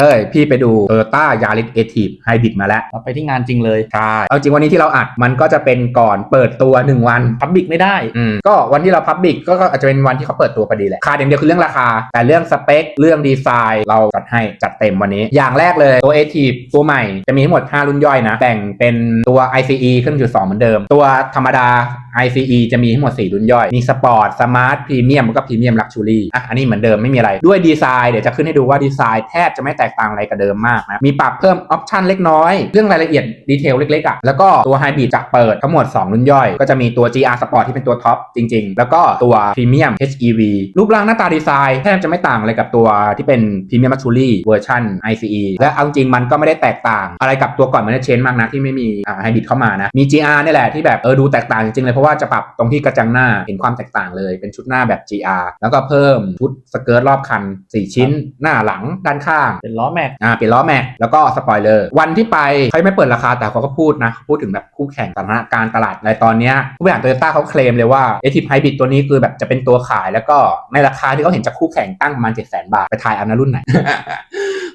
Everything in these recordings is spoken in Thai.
เอ้ยพี่ไปดู Toyota Yaris a t i v Hybrid มาแล้วเราไปที่งานจริงเลย ใช่เอาจริงวันนี้ที่เราอัดมันก็จะเป็นก่อนเปิดตัว 1 วันพับบิกไม่ได้อืมก็วันที่เราพับบิกก็ก็อาจจะเป็นวันที่เขาเปิดตัวพอดีแหละขาดอย่างเดียวคือเรื่องราคา แต่เรื่องสเปค เรื่องดีไซน์เราจัดให้จัดเต็มวันนี้ อย่างแรกเลยตัว a t i v ตัวใหม่จะมีทั้งหมด 5 รุ่นย่อยนะแบ่งเป็นตัว ICE เครื่องจุด2เหมือนเดิม ตัวธรรมดา ICE จะมีทั้งหมด 4 รุ่นย่อย มีสปอร์ตสมาร์ทพรีเมียมแล้วก็พรีเมียมลักชูรี่อะอันนี้เหมือนเดิมไม่มีอะไร ด้วยดีไซน์เดี๋ยวจะขึ้นให้ดูว่าดีไซน์แทบจะไม่แตกต่างอะไรกับเดิมมากนะ มีปรับเพิ่มออปชันเล็กน้อย เรื่องรายละเอียดดีเทลเล็กๆอะแล้วก็ตัวไฮบริดจะเปิดทั้งหมด 2 รุ่นย่อย ก็จะมีตัว GR Sport ที่เป็นตัวท็อปจริง ๆ แล้วก็ตัวพรีเมียม HEV รูปร่างหน้าตาดีไซน์แทบจะไม่ต่างอะไรกับตัวที่เป็นพรีเมียมลักชูรี่เวอร์ชัน ICE และเอาจริงมันก็ไม่ได้แตกต่าง อะไรกับตัวก่อนมันเชนมากนะที่ไม่มีไฮบริดเข้ามานะมี GR นี่แหละที่แบบเออดูแตกต่างจริงๆเลยราะว่าจะปรับตรงที่กระจังหน้าเห็นความแตกต่างเลย เป็นชุดหน้าแบบ GR แล้วก็เพิ่มชุดสเกิร์ตรอบคัน 4 ชิ้น หน้าหลังด้านข้าง เป็นล้อแม็กอ่าเปลี่ยนล้อแม็กแล้วก็สปอยเลอร์วันที่ไปเขายังไม่เปิดราคาแต่เขาก็พูดนะเขาพูดถึงแบบคู่แข่งสถานการณ์ตลาดในตอนเนี้ยผู้บริหารโตโยต้าเขาเคลมเลยว่าเอทิปไฮบริดตัวนี้คือแบบจะเป็นตัวขายแล้วก็ในราคาที่เขาเห็นจากคู่แข่งตั้งประมาณ7 0 0 0 0บาทไปทายเอานะรุ่นไหน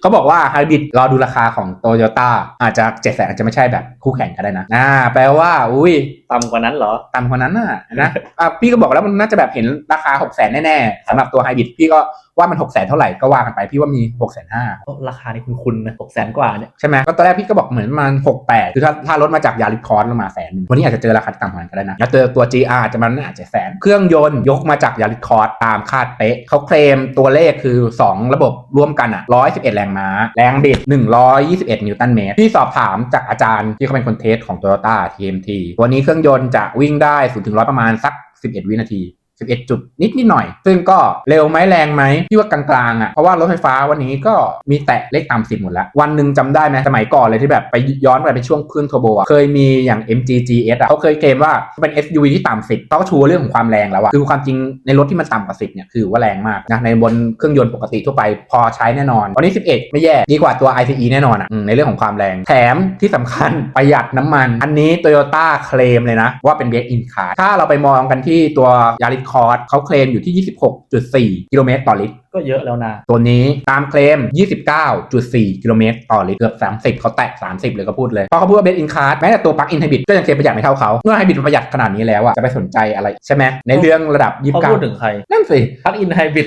เขาบอกว่าไฮบริดรอดูราคาของโตโยต้าอาจจะ7 0 0 0 0อาจจะไม่ใช่แบบคู่แข่งก็ได้นะอ่าแปลว่า อุ้ยต่ำกว่านั้นเหรอต่ำกว่านั้นน่ะนะอะพี่ก็บอกแล้วมันน่าจะแบบเห็นราคา6 0 0 0 0 0แน่ๆสำหรับตัวไฮบริดพี่ก็ว่ามัน6 0 0 0 0 0เท่าไหร่ก็ว่ากันไปพี่ว่ามี6 5 0 0 0ราคานี่คุณคุณนะหกแสนกว่าเนี่ยใช่ไหมก็ตอนแรกพี่ก็บอกเหมือนมันหกแปดคือถ้าถ้ารถมาจากยาริคอร์สลงมาแสนหนึ่งวันนี้อาจจะเจอราคาที่ต่ำกว่านั้นก็ได้นะแล้วเจอตัว GR จะมันอาจจะแสนเครื่องยนต์ยกมาจากยาริคอร์สตามคาดเป๊ะเขาเคลมตัวเลขคือ 2 ระบบร่วมกันอะ111 แรงม้า แรงบิด 121 นิวตันเมตร ที่สอบถามจากอาจารย์ที่เขาเป็นคนเทสของ Toyota TMT ตัวนี้เครื่องยนต์จะวิ่งได้0ถึง100 ประมาณสัก 11 วินาที 11 จุดนิดนิดหน่อย ซึ่งก็เร็วไหมแรงไหมพี่ว่ากลางๆอะเพราะว่ารถไฟฟ้าวันนี้ก็มีแตะเลขต่ำสิบหมดแล้ว วันหนึ่งจำได้ไหมสมัยก่อนเลยที่แบบไปย้อนไปเป็นช่วงเครื่องเทอร์โบอะเคยมีอย่าง MG GS อะเขาเคยเคลมว่าเป็น SUV ที่ต่ำสิบเขาก็ชูเรื่องของความแรงแล้วอะคือความจริงในรถที่มันต่ำกว่าสิบเนี่ยคือว่าแรงมากนะในบนเครื่องยนต์ปกติทั่วไปพอใช้แน่นอนวันนี้ 11 ไม่แย่ดีกว่าตัว ICE แน่นอนอะในเรื่องของความแรงแถมที่สำคัญประหยัดน้ำมัน อันนี้ Toyota เคลมเลยนะว่าเป็น Best in Class ถ้าเราไปมองกันที่ตัว Yaris Cross เขาเคลมอยู่ที่ 26.4 กิโลเมตรต่อลิตร ก็เยอะแล้วนะ ตัวนี้ตามเคลม 29.4 กิโลเมตรต่อลิตร เกือบ 30 เขาแตะ 30 เลยก็พูดเลยเพราะเขาพูดว่า Best in Class แม้แต่ตัวปลั๊กอินไฮบริดก็ยังเคลมประหยัดไม่เท่าเขาเมื่อไฮบริดมันประหยัดขนาดนี้แล้วอะจะไปสนใจอะไรใช่ไหมในเรื่องระดับเขาพูดถึงใคร29นั่นสิพักอินไฮบริด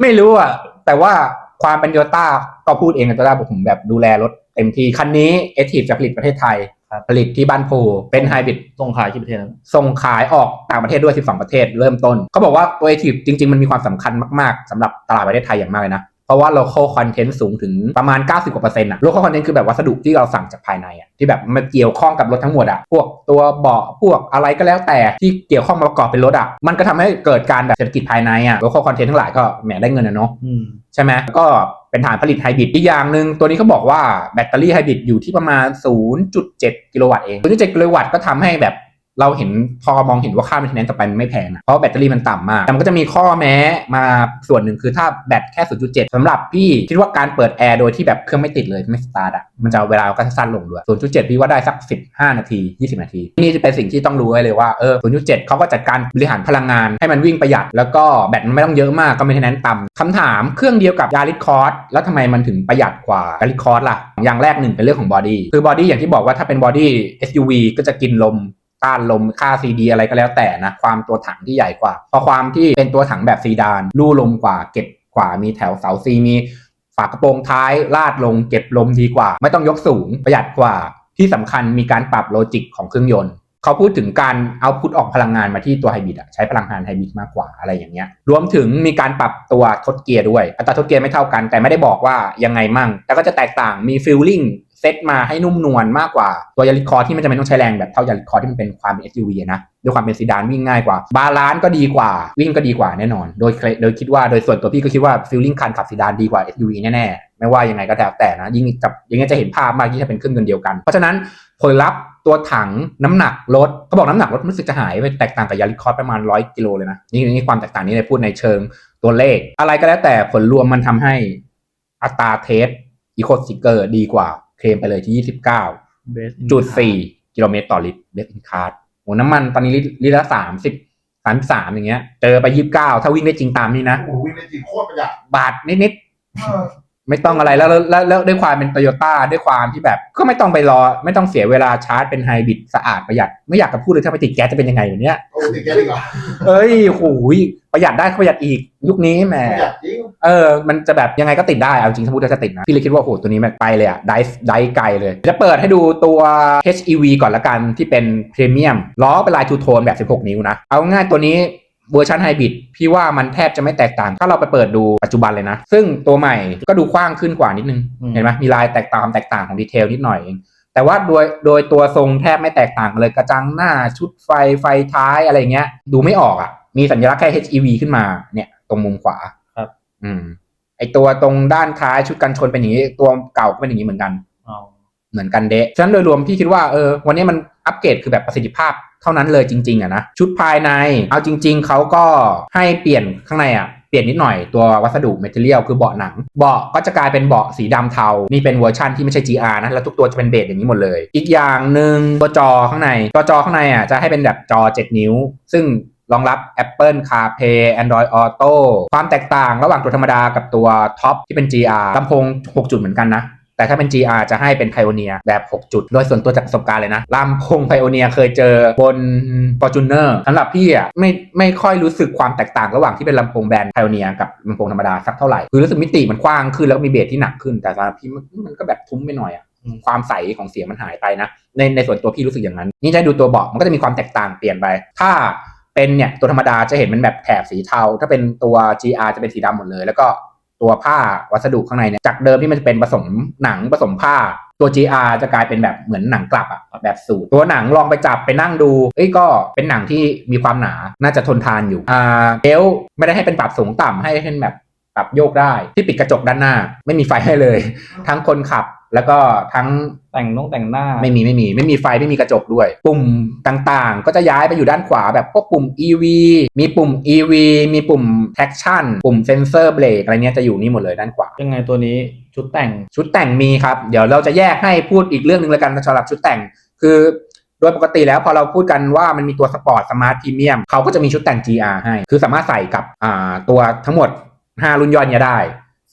ไม่รู้อะแต่ว่าความเป็นโยต้าก็พูดเองกับโยต้าผมแบบดูแลรถเต็มที่คันนี้เอทีฟจะผลิตประเทศไทย ครับ ผลิตที่บ้านโพเป็นไฮบริดส่งขายที่ประเทศนั้นส่งขายออกต่างประเทศด้วย 12 ประเทศ เริ่มต้นเขาบอกว่าตัวเอทีฟจริง ๆ มันมีความสำคัญมากๆสำหรับตลาดประเทศไทยอย่างมากเลยนะ เพราะว่า local content สูงถึงประมาณ 90กว่าเปอร์เซ็นต์อะ local content คือแบบวัสดุที่เราสั่งจากภายในอะที่แบบมันเกี่ยวข้องกับรถทั้งหมดอะพวกตัวเบาะพวกอะไรก็แล้วแต่ที่เกี่ยวข้องมาประกอบเป็นรถอะมันก็ทำให้เกิดการแบบเศรษฐกิจภายในอะ local content ทั้งหลายก็แหมได้เงินอะเนาะอืม ใช่ไหมก็ เป็นฐานผลิตไฮบริดอีกอย่างหนึ่งตัวนี้เขาบอกว่าแบตเตอรี่ไฮบริดอยู่ที่ประมาณ 0.7 กิโลวัตต์เอง0.7กิโลวัตต์ก็ทำให้แบบ เราเห็นพอมองเห็นว่าค่า maintenance ต่อไปมันไม่แพงนะเพราะแบตเตอรี่มันต่ำมาก แต่มันก็จะมีข้อแม้มาส่วนหนึ่งคือถ้าแบตแค่ 0.7สำหรับพี่คิดว่าการเปิดแอร์โดยที่แบบเครื่องไม่ติดเลยไม่สตาร์ทอะมันจะเวลาก็จะสั้นลงด้วย 0.7 พี่ว่าได้สัก 15 นาที 20 นาที นี่จะเป็นสิ่งที่ต้องรู้ไว้เลยว่าเออ 0.7 เขาก็จัดการบริหารพลังงานให้มันวิ่งประหยัด แล้วก็แบตมันไม่ต้องเยอะมากก็ไม่แนนต่ำคำถามเครื่องเดียวกับยาริคอร์สแล้วทำไมมันถึงประหยัดกว่ายาริคอร์สล่ะอย่างแรกหนึ่งเป็นเรื่องของบอดี้คือบอดี้อย่างที่บอกว่าถ้าเป็นบอดี้ SUV ก็จะกินลม ต้านลมค่า CD อะไรก็แล้วแต่นะ ความตัวถังที่ใหญ่กว่า พอความที่เป็นตัวถังแบบซีดานลู่ลมกว่า เก็บกว่ามีแถวเสาซีมีฝากระโปรงท้ายลาดลงเก็บลมดีกว่า ไม่ต้องยกสูงประหยัดกว่าที่สำคัญมีการปรับโลจิกของเครื่องยนต์เขาพูดถึงการเอาพุทออกพลังงานมาที่ตัวไฮบริดใช้พลังงานไฮบริดมากกว่าอะไรอย่างเงี้ยรวมถึงมีการปรับตัวทดเกียร์ด้วยอัตราทดเกียร์ไม่เท่ากันแต่ไม่ได้บอกว่ายังไงมั่ง แต่ก็จะแตกต่างมีฟิลลิ่ง เซตมาให้นุ่มนวลมากกว่า ตัวยาริคอร์ที่มันจะไม่ต้องใช้แรงแบบเท่ายาริคอร์ที่มันเป็นความเป็น SUV นะด้วยความเป็นซีดานวิ่งง่ายกว่า บาลานซ์ก็ดีกว่า วิ่งก็ดีกว่าแน่นอน โดยโดยคิดว่าโดยส่วนตัวพี่ก็คิดว่าฟิลลิ่งคันขับซีดานดีกว่า SUV แน่ๆไม่ว่ายังไงก็แล้วแต่นะยิ่งกับยังไงจะเห็นภาพมากยิ่งถ้าเป็นเครื่องยนต์เดียวกัน เพราะฉะนั้นผลลัพธ์ตัวถังน้ำหนักรถเขาบอกน้ำหนักรถรู้สึกจะหายไปแตกต่างกับยาริคอร์ประมาณ 100กิโลเลยนะนี่นี่ความแตกต่างนี้ในพูดในเชิงตัวเลข อะไรก็แล้วแต่ผลรวมมันทำให้อัตราเทสอีโคสติกเกอร์ดีกว่า เคลมไปเลยที่ 29 Best in จุด class สี่กิโลเมตรต่อลิตรเบสอินคาร์ดโอ้น้ำมันตอนนี้ลิตรลิตรละสามสิบสามสามอย่างเงี้ย เจอไปยี่สิบเก้าถ้าวิ่งได้จริงตามนี้นะ โอ้โหวิ่งได้จริงโคตรประหยัดบาทนิดเออ ไม่ต้องอะไรแล้วแล้วแล้วแล้วด้วยความเป็นโตโยต้าด้วยความที่แบบ ก็ไม่ต้องไปรอ ไม่ต้องเสียเวลาชาร์จเป็นไฮบริดสะอาดประหยัด ไม่อยากจะพูดเลยถ้าไปติดแก๊สจะเป็นยังไงแบบเนี้ยโอ้ติดแก๊สดีกว่าเอ้ยโหยประหยัดได้ก็ประหยัดอีกยุคนี้แหมไม่อยากจริงเออ มันจะแบบยังไงก็ติดได้เอาจริงสมมติถ้าจะติดนะพี่เลยคิดว่าโอ้โหตัวนี้แม่งไปเลยอะได้ได้ไกลเลย จะเปิดให้ดูตัว HEV ก่อนละกันที่เป็นพรีเมียมล้อเป็นลายทูโทนแบบ 16 นิ้วนะเอาง่ายตัวนี้ เวอร์ชันไฮบริดพี่ว่ามันแทบจะไม่แตกต่าง ถ้าเราไปเปิดดูปัจจุบันเลยนะ ซึ่งตัวใหม่ก็ดูกว้างขึ้นกว่านิดนึงอืมเห็นไหมมีลายแตกต่างแตกต่างของดีเทลนิดหน่อยเอง แต่ว่าโดยโดยตัวทรงแทบไม่แตกต่างกันเลยกระจังหน้าชุดไฟไฟท้ายอะไรเงี้ย ดูไม่ออกอะ มีสัญลักษณ์แค่ HEV ขึ้นมาเนี่ย ตรงมุมขวาครับ อืมไอตัวตรงด้านท้ายชุดกันชนเป็นอย่างนี้ ตัวเก่าก็เป็นอย่างนี้เหมือนกันอ๋อ เหมือนกันเดะฉะนั้นโดยรวมพี่คิดว่าเออวันนี้มันอัปเกรดคือแบบประสิทธิภาพเท่านั้นเลยจริง ๆอะนะชุดภายในเอาจริง ๆเขาก็ให้เปลี่ยนข้างในอะเปลี่ยนนิดหน่อยตัววัสดุเมทัลเลียลคือเบาะหนัง เบาะก็จะกลายเป็นเบาะสีดำเทา นี่เป็นเวอร์ชันที่ไม่ใช่ GR นะ แล้วทุกตัวจะเป็นเบสอย่างนี้หมดเลย อีกอย่างหนึ่งตัวจอข้างใน ตัวจอข้างในอะจะให้เป็นแบบจอ 7 นิ้ว ซึ่งรองรับ Apple CarPlay Android Auto ความแตกต่างระหว่างตัวธรรมดากับตัวท็อปที่เป็น GR ลำโพง 6 จุดเหมือนกันนะ แต่ถ้าเป็น GR จะให้เป็น Pioneer แบบ 6 จุด โดยส่วนตัวจากประสบการณ์เลยนะลำโพง Pioneer เคยเจอบน Fortuner สำหรับพี่อะไม่ไม่ค่อยรู้สึกความแตกต่างระหว่างที่เป็นลำโพงแบรนด์ Pioneer กับลำโพงธรรมดาสักเท่าไหร่ คือรู้สึกมิติมันกว้างขึ้นแล้วก็มีเบสที่หนักขึ้น แต่สำหรับพี่มันมันก็แบบทุ้มไปหน่อยอะอืมความใสของเสียงมันหายไปนะ ในในส่วนตัวพี่รู้สึกอย่างนั้น นี่จะให้ดูตัวเบาะมันก็จะมีความแตกต่างเปลี่ยนไป ถ้าเป็นเนี่ยตัวธรรมดาจะเห็นเป็นแบบแถบสีเทา ถ้าเป็นตัว GR จะเป็นสีดำหมดเลย แล้วก็ ตัวผ้าวัสดุข้างในเนี่ยจากเดิมที่มันจะเป็นผสมหนังผสมผ้าตัว GR จะกลายเป็นแบบเหมือนหนังกลับอะแบบสูตรตัวหนังลองไปจับไปนั่งดูเอ้ยก็เป็นหนังที่มีความหนาน่าจะทนทานอยู่อ่าเอลไม่ได้ให้เป็นปรับสูงต่ำให้เป็นแบบ ปรับโยกได้ที่ปิดกระจกด้านหน้า ไม่มีไฟให้เลย ทั้งคนขับแล้วก็ทั้งแต่งน้องแต่งหน้าไม่มีไม่มี ไม่มีไฟไม่มีกระจกด้วย ปุ่มต่างๆ ก็จะย้ายไปอยู่ด้านขวาแบบพวกปุ่ม EV มีปุ่ม EV มีปุ่ม traction ปุ่ม sensor brake อะไรเนี้ยจะอยู่นี่หมดเลยด้านขวายังไงตัวนี้ชุดแต่งชุดแต่งมีครับ เดี๋ยวเราจะแยกให้พูดอีกเรื่องหนึ่งแล้วกันสำหรับชุดแต่งคือโดยปกติแล้วพอเราพูดกันว่ามันมีตัวสปอร์ตสมาร์ทพรีเมียมเขาก็จะมีชุดแต่ง GR ให้ คือสามารถใส่กับอ่าตัวทั้งหมด 5รุ่นย่อยเนี้ยได้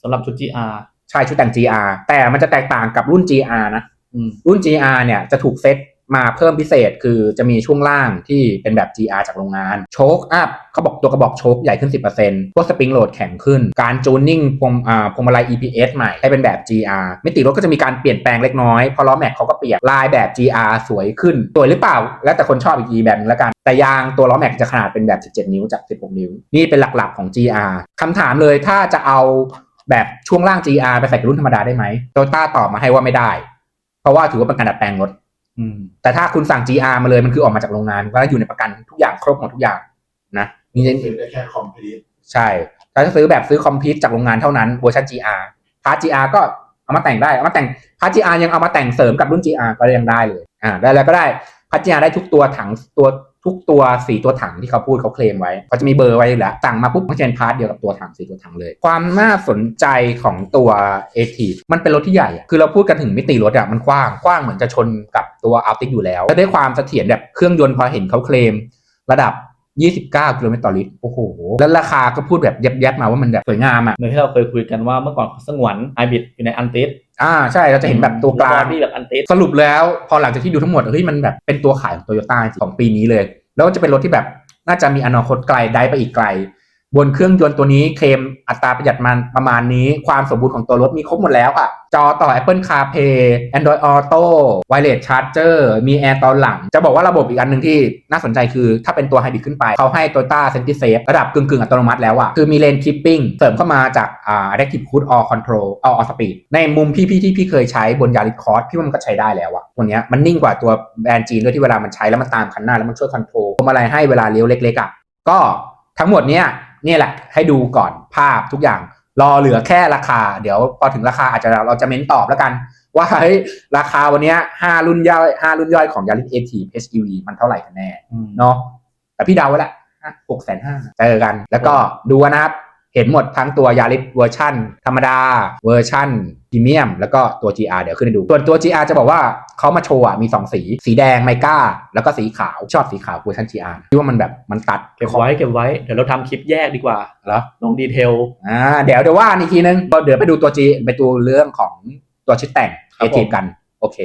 สำหรับชุด GR ใช่ชุดแต่ง GR แต่มันจะแตกต่างกับรุ่น GR นะ อืม รุ่น GR เนี่ยจะถูกเซต มาเพิ่มพิเศษคือจะมีช่วงล่างที่เป็นแบบ GR จากโรงงานโชคอัพเขาบอกตัวกระบอกโชคใหญ่ขึ้น 10%พวกสปริงโหลดแข็งขึ้น การจูนนิ่งพวงอ่าพวงมาลัย EPS ใหม่ ให้เป็นแบบ GR มิติรถก็จะมีการเปลี่ยนแปลงเล็กน้อยพอล้อแม็กเขาก็เปลี่ยนลายแบบ GR สวยขึ้นสวยหรือเปล่า แล้วแต่คนชอบอีกทีแบบนึงแล้วกัน แต่ยางตัวล้อแม็กจะขนาดเป็นแบบ 17 นิ้วจาก 16 นิ้ว นี่เป็นหลักๆของ GR คำถามเลยถ้าจะเอาแบบช่วงล่าง GR ไปใส่กับรุ่นธรรมดาได้ไหมโตต้าตอบมาให้ว่าไม่ได้ เพราะว่าถือว่าเป็นการดัดแปลงรถ แต่ถ้าคุณสั่ง GR มาเลยมันคือออกมาจากโรงงานก็อยู่ในประกันทุกอย่างครบหมดทุกอย่างนะนี่ซื้อได้แค่คอมพลีทใช่ถ้าจะซื้อแบบซื้อคอมพิวจากโรงงานเท่านั้นเวอร์ชัน GR พาร์ท GR ก็เอามาแต่งได้เอามาแต่งพาร์ท GR ยังเอามาแต่งเสริมกับรุ่น GR ก็ยังได้เลยอ่าได้แล้วก็ได้พาร์ท GR ได้ทุกตัวถังตัว ทุกตัวสีตัวถังที่เขาพูดเขาเคลมไว้เขาจะมีเบอร์ไว้อยู่แล้วสั่งมาปุ๊บมันจะเป็นพาร์ทเดียวกับตัวถังสีตัวถังเลย ความน่าสนใจของตัว a t มันเป็นรถที่ใหญ่อะคือเราพูดกันถึงมิติรถอะมันกว้างกว้างเหมือนจะชนกับตัวอัลติกอยู่แล้วและด้วยความเสถียรแบบเครื่องยนต์พอเห็นเขาเคลม ระดับ 29กิโลเมตรต่อลิตรโอ้โห แล้วราคาก็พูดแบบยับๆมาว่ามันแบบสวยงามอะเหมือนที่เราเคยคุยกันว่าเมื่อก่อนเขาสงวนไฮบริดอยู่ในอันติสอ่าใช่เราจะเห็นแบบตัวกลางที่แบบอันติสสรุปแล้ว พอหลังจากที่ดูทั้งหมดเฮ้ยมันแบบเป็นตัวขายของโตโยต้าของปีนี้เลย แล้วก็จะเป็นรถที่แบบน่าจะมีอนาคตไกลได้ไปอีกไกล บนเครื่องยนต์ตัวนี้เคลมอัตราประหยัดมันประมาณนี้ ความสมบูรณ์ของตัวรถมีครบหมดแล้วค่ะ จอต่อ Apple CarPlay Android Auto Wireless Charger มีแอร์ตอนหลัง จะบอกว่าระบบอีกอันหนึ่งที่น่าสนใจคือ ถ้าเป็นตัวไฮบริดขึ้นไป เขาให้ Toyota Sentisafe ระดับกึ่งกึ่งๆอัตโนมัติแล้วอะคือมีเลน Keeping เสริมเข้ามาจากอ่า Adaptive Cruise All Control All All Speed ในมุมพี่พี่ที่พี่เคยใช้บน Yaris Cross พี่ว่ามันก็ใช้ได้แล้วอะตัวเนี้ยมันนิ่งกว่าตัวแบรนด์จีนด้วยที่เวลามันใช้แล้วมันตามคันหน้าแล้วมันช่วยคอนโทรลพวงมาลัยให้เวลาเลี้ยวเล็กๆอะก็ทั้งหมดเนี้ย นี่แหละ ให้ดูก่อนภาพทุกอย่าง รอเหลือแค่ราคา เดี๋ยวพอถึงราคาอาจจะเราจะเม้นตอบแล้วกัน ว่าเฮ้ยราคาวันนี้ห้ารุ่นย่อยห้ารุ่นย่อยของยาริสเอทีเอสยูวีมันเท่าไหร่กันแน่เนาะแต่พี่เดาไว้แหละหกแสนห้าเจอกัน แล้วก็ดูนะครับ เห็นหมดทั้งตัวยาริสเวอร์ชั่น ธรรมดา เวอร์ชั่นพรีเมียม แล้วก็ตัว GR เดี๋ยวขึ้นให้ดู ส่วนตัว GR จะบอกว่าเขามาโชว์อะมี 2 สี สีแดงไมก้า แล้วก็สีขาวชอบสีขาวเวอร์ชัน GR ที่ว่ามันแบบมันตัดเก็บไว้เก็บไว้ เดี๋ยวเราทำคลิปแยกดีกว่าเหรอลงดีเทล อ่าเดี๋ยวเดี๋ยวว่าอีกทีนึงเดี๋ยวไปดูตัว G ไปดูเรื่องของตัวชุดแต่งครัเอบผมทีกัน โอเค